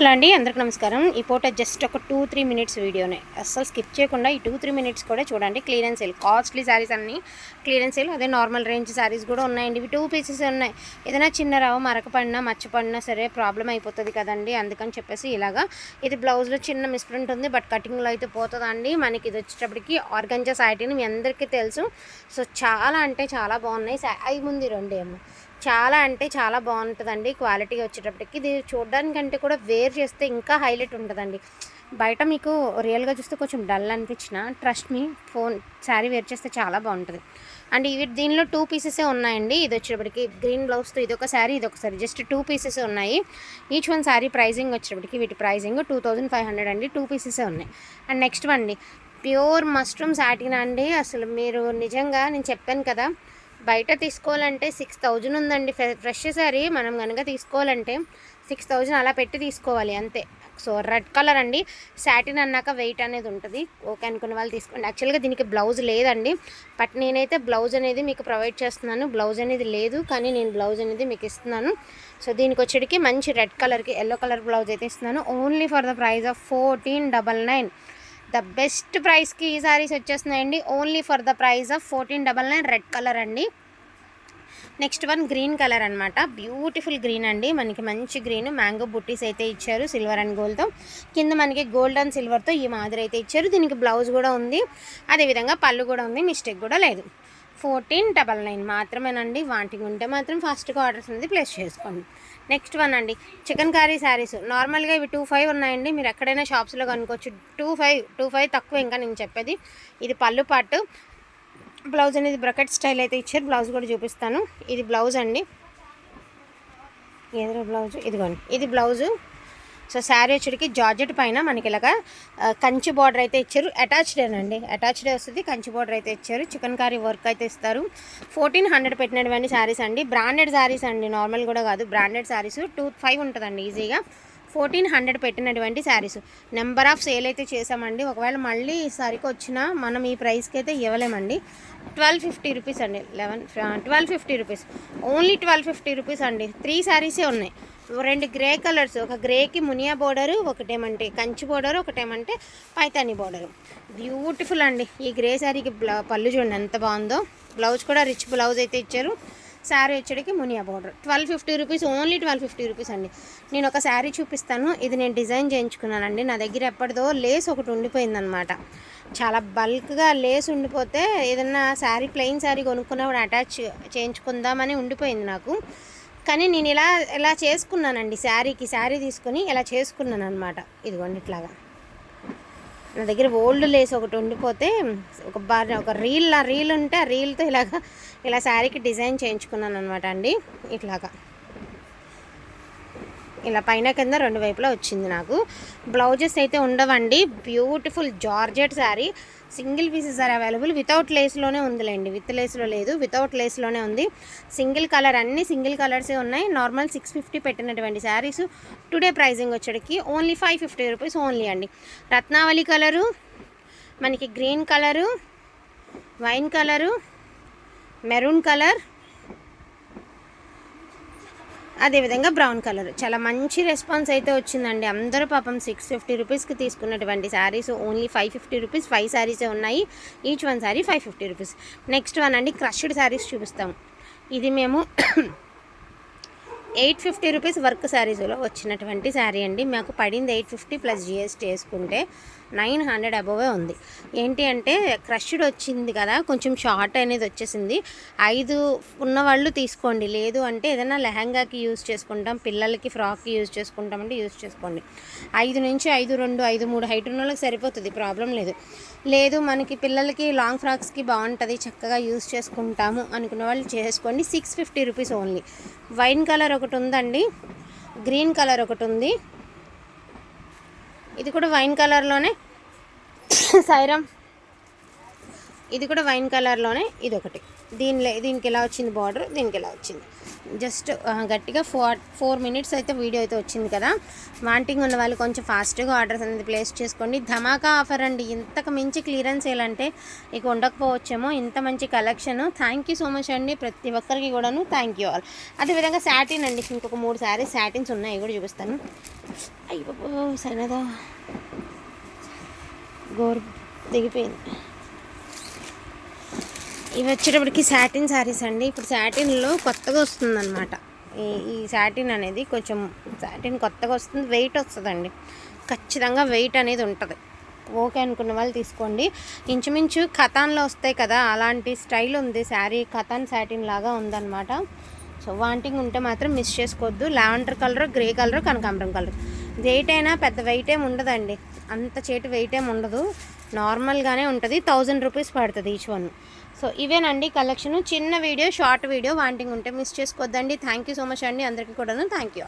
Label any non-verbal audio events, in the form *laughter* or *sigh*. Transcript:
Hello అండి అందరికి నమస్కారం. ఈ పూట జస్ట్ ఒక టూ త్రీ మినిట్స్ వీడియోనే. అస్సలు స్కిప్ చేయకుండా ఈ టూ త్రీ మినిట్స్ కూడా చూడండి. క్లియరెన్స్ సేల్ కాస్ట్లీ శారీస్ అన్ని. క్లియరెన్స్ సేల్ అదే నార్మల్ రేంజ్ శారీస్ కూడా ఉన్నాయండి. ఇవి టూ పీసెస్ ఉన్నాయి. ఏదైనా చిన్న రావు మరకపడినా పడినా సరే ప్రాబ్లం అయిపోతుంది కదండి. అందుకని చెప్పేసి ఇలాగా ఇది బ్లౌజ్లో చిన్న మిస్ప్రింట్ ఉంది బట్ కటింగ్లో అయితే పోతుందండి. మనకి ఇది వచ్చేటప్పటికి ఆర్గంజా సాయిటీని మీ అందరికీ తెలుసు. సో చాలా అంటే చాలా బాగున్నాయి. సా- అవి ముందు రెండేమో చాలా అంటే చాలా బాగుంటుందండి క్వాలిటీ వచ్చేటప్పటికి. ఇది చూడడానికంటే కూడా వేర్ చేస్తే ఇంకా హైలైట్ ఉంటుందండి. బయట మీకు రియల్గా చూస్తే కొంచెం డల్ అనిపించిన trust me phone sari wear చేస్తే చాలా బాగుంటుంది. అండ్ ఇవి దీనిలో టూ పీసెసే ఉన్నాయండి. ఇది వచ్చేటప్పటికి గ్రీన్ బ్లౌజ్తో ఇది ఒక శారీ ఇది ఒక శారీ జస్ట్ టూ పీసెస్ ఉన్నాయి. ఈచ్ వన్ శారీ ప్రైజింగ్ వచ్చేటప్పటికి వీటి pricing two thousand five hundred అండి. టూ పీసెసే ఉన్నాయి. అండ్ నెక్స్ట్ వన్ అండి. ప్యూర్ మష్రూమ్ సాటిన్ అండి. అసలు మీరు నిజంగా నేను చెప్పాను కదా బయట తీసుకోవాలంటే సిక్స్ థౌజండ్ ఉందండి. ఫ్రెష్ శారీ మనం కనుక తీసుకోవాలంటే సిక్స్ థౌజండ్ అలా పెట్టి తీసుకోవాలి అంతే. సో రెడ్ కలర్ అండి. సాటిన్ అన్నాక వెయిట్ అనేది ఉంటుంది. ఓకే అనుకున్న వాళ్ళు తీసుకోండి. యాక్చువల్గా దీనికి బ్లౌజ్ లేదండి. బట్ నేనైతే బ్లౌజ్ అనేది మీకు ప్రొవైడ్ చేస్తున్నాను. బ్లౌజ్ అనేది లేదు కానీ నేను బ్లౌజ్ అనేది మీకు ఇస్తున్నాను. సో దీనికి వచ్చేటికి మంచి రెడ్ కలర్కి ఎల్లో కలర్ బ్లౌజ్ అయితే ఇస్తున్నాను. Only for the price of fourteen double nine. The best ప్రైస్కి ఈ saris వచ్చేస్తున్నాయండి. Only for the price of fourteen double nine red colour అండి. నెక్స్ట్ వన్ గ్రీన్ కలర్ అనమాట బ్యూటిఫుల్ గ్రీన్ అండి. మనకి మంచి గ్రీన్ మ్యాంగో బుట్టీస్ అయితే ఇచ్చారు సిల్వర్ అండ్ గోల్డ్తో. కింద మనకి గోల్డ్ అండ్ సిల్వర్తో ఈ మాదిరి అయితే ఇచ్చారు. దీనికి బ్లౌజ్ కూడా ఉంది. అదేవిధంగా పళ్ళు కూడా ఉంది. మిస్టేక్ కూడా లేదు. ఫోర్టీన్ డబల్ నైన్ మాత్రమేనండి. వాంటింగ్ ఉంటే మాత్రం ఫాస్ట్గా ఆర్డర్స్ అనేది ప్లేస్ చేసుకోండి. నెక్స్ట్ వన్ అండి. చికెన్ కర్రీ శారీస్. నార్మల్గా ఇవి టూ ఫైవ్ ఉన్నాయండి. మీరు ఎక్కడైనా షాప్స్లో కనుక్కోవచ్చు. టూ ఫైవ్ టూ ఫైవ్ తక్కువ ఇంకా నేను చెప్పేది. ఇది పళ్ళు పాటు. బ్లౌజ్ అనేది బ్రకెట్ స్టైల్ అయితే ఇచ్చారు. బ్లౌజ్ కూడా చూపిస్తాను. ఇది బ్లౌజ్ అండి. ఏదో బ్లౌజ్? ఇదిగోండి. ఇది బ్లౌజు. సో శారీ వచ్చేటికి జార్జెట్ పైన మనకి ఇలాగా కంచి బార్డర్ అయితే ఇచ్చారు. అటాచ్డేనండి అటాచ్డే వస్తుంది కంచి బార్డర్ అయితే ఇచ్చారు. చికెన్ కర్రీ వర్క్ అయితే ఇస్తారు. ఫోర్టీన్ హండ్రెడ్ పెట్టినటువంటి శారీస్ అండి. బ్రాండెడ్ శారీస్ అండి నార్మల్ కూడా కాదు. బ్రాండెడ్ శారీస్. టూ ఫైవ్ ఉంటుందండి ఈజీగా. ఫోర్టీన్ హండ్రెడ్ పెట్టినటువంటి శారీస్. నెంబర్ ఆఫ్ సేల్ అయితే చేసామండి. ఒకవేళ మళ్ళీ ఈసారికి వచ్చినా మనం ఈ ప్రైస్కి అయితే ఇవ్వలేమండి. ట్వెల్వ్ ఫిఫ్టీ రూపీస్ అండి. Eleven twelve fifty rupees only twelve fifty rupees అండి. త్రీ శారీసే ఉన్నాయి. రెండు గ్రే కలర్స్ ఒక గ్రేకి మునియా బోర్డరు ఒకటేమంటే కంచి బోర్డర్ ఒకటేమంటే పైతాని బోర్డరు బ్యూటిఫుల్ అండి. ఈ గ్రే శారీకి బ్లౌ పళ్ళు చూడండి ఎంత బాగుందో. బ్లౌజ్ కూడా రిచ్ బ్లౌజ్ అయితే ఇచ్చారు. Sari వచ్చేటికి Muniya border twelve fifty rupees only twelve fifty rupees అండి. నేను ఒక శారీ చూపిస్తాను. ఇది నేను డిజైన్ చేయించుకున్నానండి. నా దగ్గర ఎప్పటిదో లేస్ ఒకటి ఉండిపోయిందనమాట చాలా బల్క్గా లేస్ ఉండిపోతే ఏదన్నా శారీ ప్లెయిన్ శారీ కొనుక్కున్నప్పుడు అటాచ్ చేయించుకుందామని ఉండిపోయింది నాకు. కానీ నేను ఇలా ఇలా చేసుకున్నానండి శారీకి శారీ తీసుకొని ఇలా చేసుకున్నాను అనమాట ఇదిగోండి ఇట్లాగా. నా దగ్గర ఓల్డ్ లేస్ ఒకటి ఉండిపోతే ఒక బార్ ఒక రీల్ ఆ రీల్ ఉంటే ఆ రీల్తో ఇలాగా ఇలా శారీకి డిజైన్ చేయించుకున్నాను అనమాట అండి. ఇట్లాగా. ఇలా పైన కింద రెండు వైపులా వచ్చింది నాకు. బ్లౌజెస్ అయితే ఉండవండి. Beautiful georgette sari. Single pieces are available. Without లేస్లోనే ఉందిలేండి. విత్ లేస్లో లేదు. వితౌట్ లేస్లోనే ఉంది. సింగిల్ కలర్ అన్ని సింగిల్ కలర్సే ఉన్నాయి. నార్మల్ సిక్స్ ఫిఫ్టీ పెట్టినటువంటి saris. Today pricing వచ్చేటికి only five fifty rupees only అండి. రత్నావళి కలరు మనకి green colour wine colour maroon colour అదేవిధంగా బ్రౌన్ కలర్. చాలా మంచి రెస్పాన్స్ అయితే వచ్చిందండి. అందరూ పాపం సిక్స్ ఫిఫ్టీ రూపీస్కి తీసుకున్నటువంటి saris only five fifty rupees five శారీసే ఉన్నాయి. Each one sari five fifty rupees next one అండి క్రష్డ్ శారీస్ చూపిస్తాం. ఇది మేము ఎయిట్ ఫిఫ్టీ రూపీస్ వర్క్ శారీస్లో వచ్చినటువంటి శారీ అండి. మాకు పడింది ఎయిట్ ఫిఫ్టీ ప్లస్ జిఎస్టీ వేసుకుంటే నైన్ హండ్రెడ్ అబోవే ఉంది. ఏంటి అంటే క్రష్డ్ వచ్చింది కదా కొంచెం షార్ట్ అనేది వచ్చేసింది. ఐదు ఉన్నవాళ్ళు తీసుకోండి. లేదు అంటే ఏదైనా లెహంగాకి యూజ్ చేసుకుంటాం పిల్లలకి ఫ్రాక్కి యూజ్ చేసుకుంటాం అంటే యూజ్ చేసుకోండి. ఐదు నుంచి ఐదు రెండు ఐదు మూడు హైట్ ఉన్న వాళ్ళకి సరిపోతుంది ప్రాబ్లం లేదు. లేదు మనకి పిల్లలకి లాంగ్ ఫ్రాక్స్కి బాగుంటుంది చక్కగా యూజ్ చేసుకుంటాము అనుకున్న వాళ్ళు చేసుకోండి. Six fifty rupees only. Wine colour ఒకటి ఉందండి. గ్రీన్ కలర్ ఒకటి ఉంది. ఇది కూడా వైన్ కలర్లోనే *coughs* సైరం. ఇది కూడా వైన్ కలర్లోనే ఇది ఒకటి దీనిలో దీనికి ఎలా వచ్చింది బార్డర్? దీనికి ఎలా వచ్చింది? జస్ట్ గట్టిగా ఫోర్ ఫోర్ మినిట్స్ అయితే వీడియో అయితే వచ్చింది కదా. వాంటింగ్ ఉన్న వాళ్ళు కొంచెం ఫాస్ట్గా ఆర్డర్స్ అనేది ప్లేస్ చేసుకోండి. ధమాకా ఆఫర్ అండి. ఇంతకు మించి క్లియరెన్స్ ఏలంటే ఇక ఉండకపోవచ్చేమో. ఇంత మంచి collection. Thank you so much అండి. ప్రతి ఒక్కరికి కూడాను థ్యాంక్ యూ ఆల్. అదేవిధంగా శాటిన్ అండి. ఇంకొక మూడు శారీస్ శాటిన్స్ ఉన్నాయి. కూడా చూపిస్తాను. అయ్యో బాబో గోర్ గోరు దిగిపోయింది ఇవి వచ్చేటప్పటికి సాటిన్ శారీస్ అండి. ఇప్పుడు సాటిన్లో కొత్తగా వస్తుందన్నమాట. ఈ ఈ సాటిన్ అనేది కొంచెం సాటిన్ కొత్తగా వస్తుంది వెయిట్ వస్తుందండి. ఖచ్చితంగా వెయిట్ అనేది ఉంటుంది. ఓకే అనుకున్న వాళ్ళు తీసుకోండి. ఇంచుమించు కథాన్లో వస్తాయి కదా అలాంటి స్టైల్ ఉంది. శారీ కథాన్ సాటిన్ లాగా ఉందన్నమాట. సో వాంటింగ్ ఉంటే మాత్రం మిస్ చేసుకోవద్దు. లావెండర్ కలర్ గ్రే కలర్ కనకాంబరం కలర్. వెయిట్ అయినా పెద్ద వెయిట్ ఏమి ఉండదండి. అంత చేటు వెయిట్ ఏమి ఉండదు. నార్మల్గానే ఉంటుంది. థౌజండ్ రూపీస్ పడుతుంది ఈచ్ వన్ సో ఇవేనండి కలెక్షన్. చిన్న వీడియో షార్ట్ వీడియో వాంటింగ్ ఉంటే మిస్ చేసుకోవద్దండి థ్యాంక్ యూ సో మచ్ అండి. అందరికీ కూడా థ్యాంక్ యూ